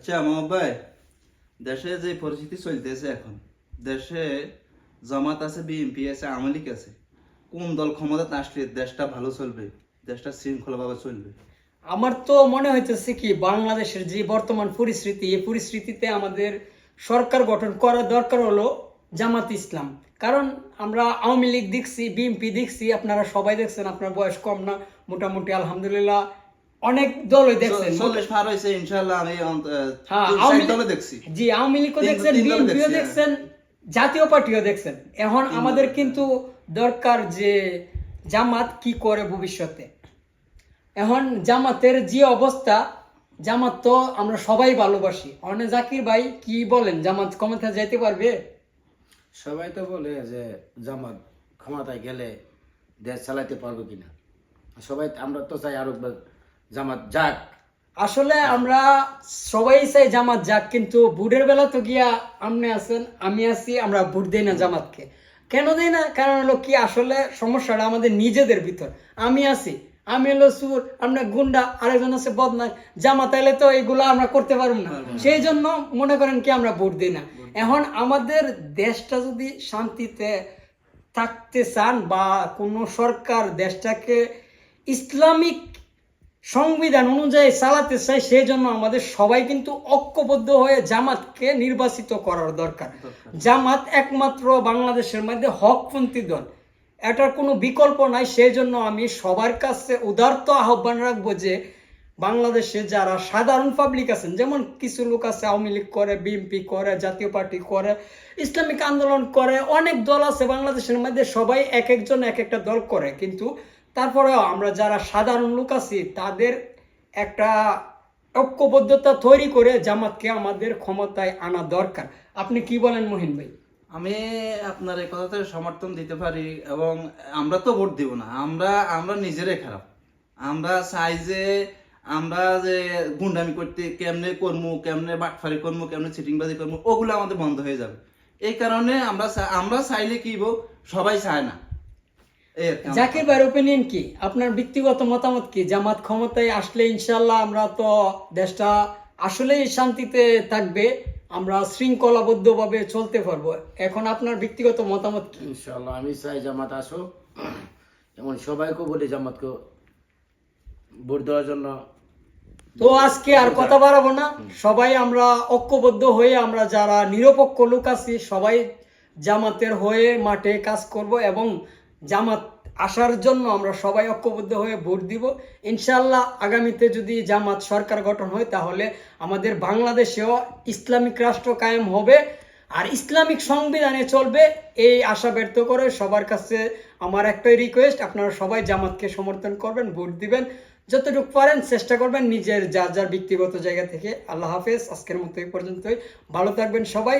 আচ্ছা মামা ভাই, দেশে যে পরিস্থিতি চলতেছে এখন, দেশে জামাত আছে, বিএনপি আছে, আওয়ামী লীগ আছে, কোন দল ক্ষমতাতে আসলে দেশটা ভালো চলবে, দেশটা শৃঙ্খলাভাবে চলবে? আমার তো মনে হইতেছে কি, বাংলাদেশের যে বর্তমান পরিস্থিতি, এই পরিস্থিতিতে আমাদের সরকার গঠন করা দরকার হলো জামাত ইসলাম। কারণ আমরা আওয়ামী লীগ দেখছি, বিএনপি দেখছি, আপনারা সবাই দেখছেন, আপনার বয়স কম না, মোটামুটি আলহামদুলিল্লাহ অনেক দলই দেখছেন। চল্লিশ পার হয়েছে ইনশাল্লাহ আমি অন্ত- হ্যাঁ, আওয়ামী দলে দেখছি। জি আওয়ামী লীগও দেখছেন বিএনপিও। দেখছেন জাতীয় পার্টিও দেখছেন। এখন আমাদের কিন্তু দরকার যে জামাত কি করে ভবিষ্যতে। এখন জামাতের যে অবস্থা জামাত তো আমরা সবাই ভালোবাসি। অনে জাকির ভাই কি বলেন জামাত ক্ষমতা যাইতে পারবে? সবাই তো বলে যে জামাত ক্ষমতায় গেলে দেশ চালাতে পারব কিনা। সবাই আমরা তো চাই আরও জামাত যাক। আসলে আমরা সবাই চাই জামাত যাক কিন্তু ভোটের বেলা তো গিয়া আমনে আছেন আমি আছি আমরা ভোট দেই না জামাতকে। কেন দেই না? কারণ হলো কি আসলে সমস্যাটা আমাদের নিজেদের ভিতর। আমি আছি আমি হলো সুর আমরা গুন্ডা আরেকজন আছে বদনাক জামাত আইলে তো এগুলো আমরা করতে পারব না। সেই জন্য মনে করেন কি আমরা ভোট দিই না। এখন আমাদের দেশটা যদি শান্তিতে থাকতে চান বা কোনো সরকার দেশটাকে ইসলামিক সংবিধান অনুযায়ী চালাতে চাই সেই জন্য আমাদের সবাই কিন্তু ঐক্যবদ্ধ হয়ে জামাতকে নির্বাচিত করার দরকার। জামাত একমাত্র বাংলাদেশের মধ্যে হকপন্থী দল। এটার কোনো বিকল্প নাই সেই জন্য আমি সবার কাছে উদার্ত আহ্বান রাখব যে বাংলাদেশে যারা সাধারণ পাবলিক আছেন যেমন কিছু লোক আছে আওয়ামী লীগ করে বিএনপি করে জাতীয় পার্টি করে ইসলামিক আন্দোলন করে অনেক দল আছে বাংলাদেশের মধ্যে সবাই এক একজন এক একটা দল করে। কিন্তু তারপরেও আমরা যারা সাধারণ লোক আছি, তাদের একটা ঐক্যবদ্ধতা তৈরি করে জামাতকে আমাদের ক্ষমতায় আনা দরকার। আপনি কি বলেন মহিন ভাই? আমি আপনার এই কথাতে সমর্থন দিতে পারি এবং আমরা তো ভোট দিব না, আমরা আমরা নিজেরাই খারাপ। আমরা চাই যে, আমরা যে গুন্ডামি করতে কেমনে করব কেমনে বাটফারি করব কেমনে চিটিংবাজি করব ওগুলো আমাদের বন্ধ হয়ে যাবে। এই কারণে আমরা আমরা চাইলে কি সবাই চায় না। জাকির ভাইয়ের ওপিনিয়ন কি? আপনার ব্যক্তিগত মতামত কি? জামাত ক্ষমতায় আসলে ইনশাল্লাহ আমরা তো দেশটা আসলেই শান্তিতে থাকবে আমরা শৃঙ্খলাবদ্ধভাবে চলতে পারব। এখন আপনার ব্যক্তিগত মতামত কি? ইনশাল্লাহ আমি চাই জামাত আসো এমন সবাইকে বলি জামাতকে ভোট দেওয়ার জন্য। তো আজকে আর কথা বাড়াবো না। সবাই আমরা ঐক্যবদ্ধ হয়ে আমরা যারা নিরপেক্ষ লোক আছি সবাই জামাতের হয়ে মাঠে কাজ করব এবং জামাত আসার জন্য আমরা সবাই ঐক্যবদ্ধ হয়ে ভোট দিব। ইনশাল্লাহ আগামীতে যদি জামাত সরকার গঠন হয়, তাহলে আমাদের বাংলাদেশেও ইসলামিক রাষ্ট্র কায়েম হবে আর ইসলামিক সংবিধানে চলবে। এই আশা ব্যর্থ করে সবার কাছে আমার একটাই রিকোয়েস্ট আপনারা সবাই জামাতকে সমর্থন করবেন, ভোট দিবেন। যতটুকু পারেন চেষ্টা করবেন নিজের যার যার ব্যক্তিগত জায়গা থেকে। আল্লাহ হাফেজ, আজকের মতো এই পর্যন্তই। ভালো থাকবেন সবাই।